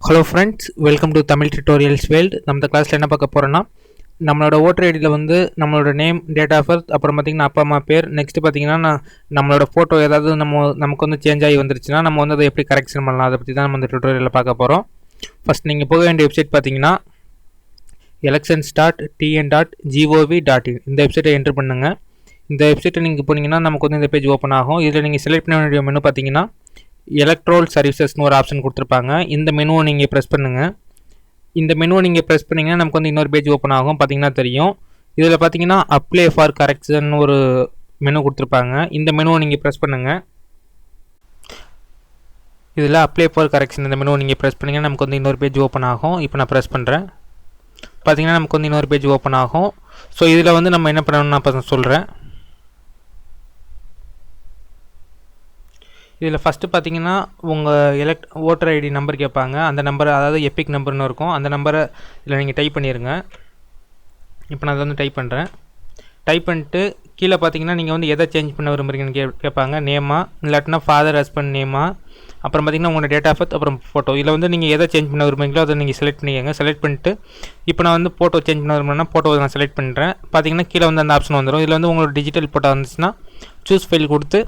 Hello friends welcome to Tamil tutorials world நம்ம இந்த கிளாஸில் என்ன பார்க்க போகிறோன்னா நம்மளோட ஓட்டர் ஐடியில் வந்து நம்மளோட நேம் டேட் ஆஃப் பர்த் அப்புறம் பார்த்திங்கன்னா அப்பா அம்மா பேர் நெக்ஸ்ட்டு பார்த்திங்கன்னா நான் நம்மளோட ஃபோட்டோ ஏதாவது நம்ம நமக்கு வந்து சேஞ்ச் ஆகி வந்துருச்சுன்னா நம்ம வந்து அதை எப்படி கரெக்ஷன் பண்ணலாம் அதை பற்றி தான் நம்ம இந்த டியூட்டோரியலில் பார்க்க போகிறோம் ஃபஸ்ட் நீங்கள் போக வேண்டிய வெப்சைட் பார்த்தீங்கன்னா election dot TN dot GOV dot in இந்த வெப்சைட்டை என்ட்ரு பண்ணுங்கள் இந்த வெப்சைட்டை நீங்கள் போனீங்கன்னா நமக்கு வந்து இந்த பேஜ் ஓப்பன் ஆகும். இதில் நீங்கள் செலக்ட் பண்ண வேண்டிய மெனு பார்த்தீங்கன்னா எலக்ட்ரோல் சர்வீசஸ்னு ஒரு ஆப்ஷன் கொடுத்துருப்பாங்க. இந்த மெனுவை நீங்கள் ப்ரெஸ் பண்ணுங்கள் இந்த மெனுவை நீங்கள் ப்ரெஸ் பண்ணிங்கன்னா நமக்கு வந்து இன்னொரு பேஜ் ஓப்பன் ஆகும். பார்த்தீங்கன்னா தெரியும். இதில் பார்த்தீங்கன்னா அப்ளை ஃபார் கரெக்ஷன் ஒரு மெனு கொடுத்துருப்பாங்க. இந்த மெனுவை நீங்கள் ப்ரெஸ் பண்ணுங்கள் இதில் அப்ளை ஃபார் கரெக்ஷன் இந்த மெனுவை நீங்கள் ப்ரெஸ் பண்ணிங்கன்னா நமக்கு வந்து இன்னொரு பேஜ் ஓப்பன் ஆகும். இப்போ நான் ப்ரெஸ் பண்ணுறேன் பார்த்தீங்கன்னா நமக்கு வந்து இன்னொரு பேஜ் ஓப்பன் ஆகும். ஸோ இதில் வந்து நம்ம என்ன பண்ணணும்னு நான் சொல்கிறேன் இதில் ஃபஸ்ட்டு பார்த்தீங்கன்னா உங்கள் எலக்ட் ஓட்டர் ஐடி நம்பர் கேட்பாங்க. அந்த நம்பரை அதாவது எப்பிக் நம்பர்னு இருக்கும். அந்த நம்பரை இதில் நீங்கள் டைப் பண்ணிடுங்க இப்போ நான் அதை வந்து டைப் பண்ணுறேன் டைப் பண்ணிட்டு கீழே பார்த்தீங்கன்னா நீங்கள் வந்து எதை சேஞ்ச் பண்ண விரும்புறீங்கன்னு கே கேட்பாங்க. நேமா இல்லாட்டினா ஃபாதர் ஹஸ்பண்ட் நேமா அப்புறம் பார்த்தீங்கன்னா உங்களோட டேட் ஆஃப் பர்த் அப்புறம் ஃபோட்டோ இதில் வந்து நீங்கள் எதை சேஞ்ச் பண்ண விரும்புறீங்களோ அதை நீங்கள் செலக்ட் பண்ணிக்கோங்க. செலக்ட் பண்ணிட்டு இப்போ நான் வந்து ஃபோட்டோ சேஞ்ச் பண்ண விரும்புறேன்னா ஃபோட்டோ நான் செலக்ட் பண்ணுறேன் பார்த்தீங்கன்னா கீழே வந்து அந்த ஆப்ஷன் வந்துடும் இதில் வந்து உங்களோட டிஜிட்டல் ஃபோட்டோ வந்துச்சுன்னா சூஸ் ஃபைல் கொடுத்து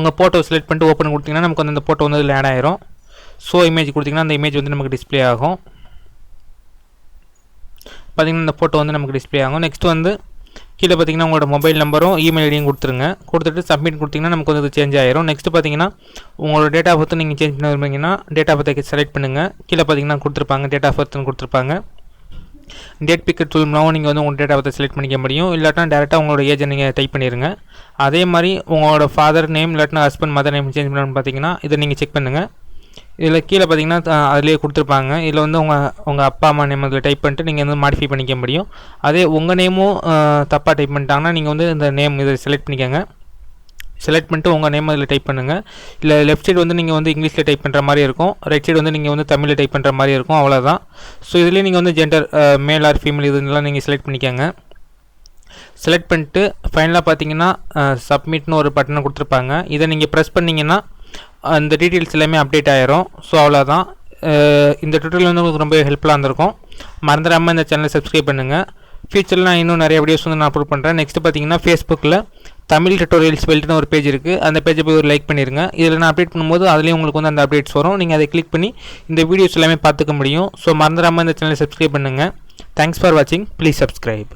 உங்கள் ஃபோட்டோ செலக்ட் பண்ணிட்டு ஓப்பன் கொடுத்தீங்கன்னா நமக்கு வந்து அந்த ஃபோட்டோ வந்து அதில் ஆட் ஆயிரும். ஸோ இமேஜ் கொடுத்தீங்கன்னா அந்த இமேஜ் வந்து நமக்கு டிஸ்பிளே ஆகும். பார்த்திங்கன்னா இந்த ஃபோட்டோ வந்து நமக்கு டிஸ்பிளே ஆகும். நெக்ஸ்ட் வந்து கீழே பார்த்தீங்கன்னா உங்களோட மொபைல் நம்பரும் இமெயில் ஐடியும் கொடுத்துருங்க. கொடுத்துட்டு சப்மிட் கொடுத்தீங்கன்னா நமக்கு வந்து சேஞ்ச் ஆயிரும். நெக்ஸ்ட் பார்த்தீங்கன்னா உங்களோட டேட் ஆஃப் பர்த் நீங்கள் சேஞ்ச் பண்ண விரும்புறீங்கன்னா டேட் ஆஃப் பர்த்தை செலக்ட் பண்ணுங்கள் கீழே பார்த்தீங்கன்னா கொடுத்துருப்பாங்க டேட் ஆஃப் பர்த்னு கொடுத்துருப்பாங்க. டேட் பிக்கர் டூல் மூலமாக நீங்கள் வந்து உங்கள் டேட் ஆஃப் செலக்ட் பண்ணிக்க முடியும். இல்லாட்டினா டேரெக்டாக உங்களோட ஏஜை நீங்கள் டைப் பண்ணிடுங்க அதே மாதிரி உங்களோட ஃபாதர் நேம் இல்லாட்டினா ஹஸ்பண்ட் மதர் நேம் சேஞ்ச் பண்ணணும்னு பார்த்தீங்கன்னா இதை நீங்கள் செக் பண்ணுங்கள் இதில் கீழே பார்த்தீங்கன்னா அதிலே கொடுத்துருப்பாங்க. இதில் வந்து உங்கள் உங்கள் அப்பா அம்மா நேம் அதில் டைப் பண்ணிட்டு நீங்கள் வந்து மாடிஃபை பண்ணிக்க முடியும். அதே உங்கள் நேமும் தப்பாக டைப் பண்ணிட்டாங்கன்னா நீங்கள் வந்து இந்த நேம் இதை செலக்ட் பண்ணிக்கோங்க. செலக்ட் பண்ணிட்டு உங்கள் நேம் அதில் டைப் பண்ணுங்கள் இல்லை லெஃப்ட் சைடு வந்து நீங்கள் வந்து இங்கிலீஷில் டைப் பண்ணுற மாதிரி இருக்கும். ரைட் சைடு வந்து நீங்கள் வந்து தமிழில் டைப் பண்ணுற மாதிரி இருக்கும். அவ்வளோதான் ஸோ இதுலேயே நீங்கள் வந்து ஜெண்டர் மேல் ஆர் ஃபீமேல் இதுலாம் நீங்கள் செலக்ட் பண்ணிக்கோங்க. செலக்ட் பண்ணிட்டு ஃபைனலாக பார்த்தீங்கன்னா சப்மிட்னு ஒரு பட்டனை கொடுத்துருப்பாங்க. இதை நீங்கள் ப்ரெஸ் பண்ணிங்கன்னா அந்த டீட்டெயில்ஸ் எல்லாமே அப்டேட் ஆயிரும். ஸோ அவ்வளோதான் இந்த டுட்டோரியல் வந்து உங்களுக்கு ரொம்ப ஹெல்ப்ஃபுல்லாக இருந்திருக்கும். மறந்துடாமல் இந்த சேனலை சப்ஸ்கிரைப் பண்ணுங்கள் ஃபியூச்சரில் நான் இன்னும் நிறைய வீடியோஸ் வந்து நான் அப்லோட் பண்ணுறேன் நெக்ஸ்ட்டு பார்த்தீங்கன்னா ஃபேஸ்புக்கில் தமிழ் டுட்டோரியல்ஸ் பெல்ட்னு ஒரு பேஜ் இருக்குது அந்த பேஜை போய் ஒரு லைக் பண்ணிடுங்க இதில் நான் அப்டேட் பண்ணும்போது அதுலேயும் உங்களுக்கு வந்து அந்த அப்டேட்ஸ் வரும். நீங்கள் அதை கிளிக் பண்ணி இந்த வீடியோஸ் எல்லாமே பார்த்துக்க முடியும். ஸோ மறந்துடாமல் இந்த சேனலை சப்ஸ்கிரைப் பண்ணுங்கள் தேங்க்ஸ் ஃபார் வாட்சிங் ப்ளீஸ் சப்ஸ்கிரைப்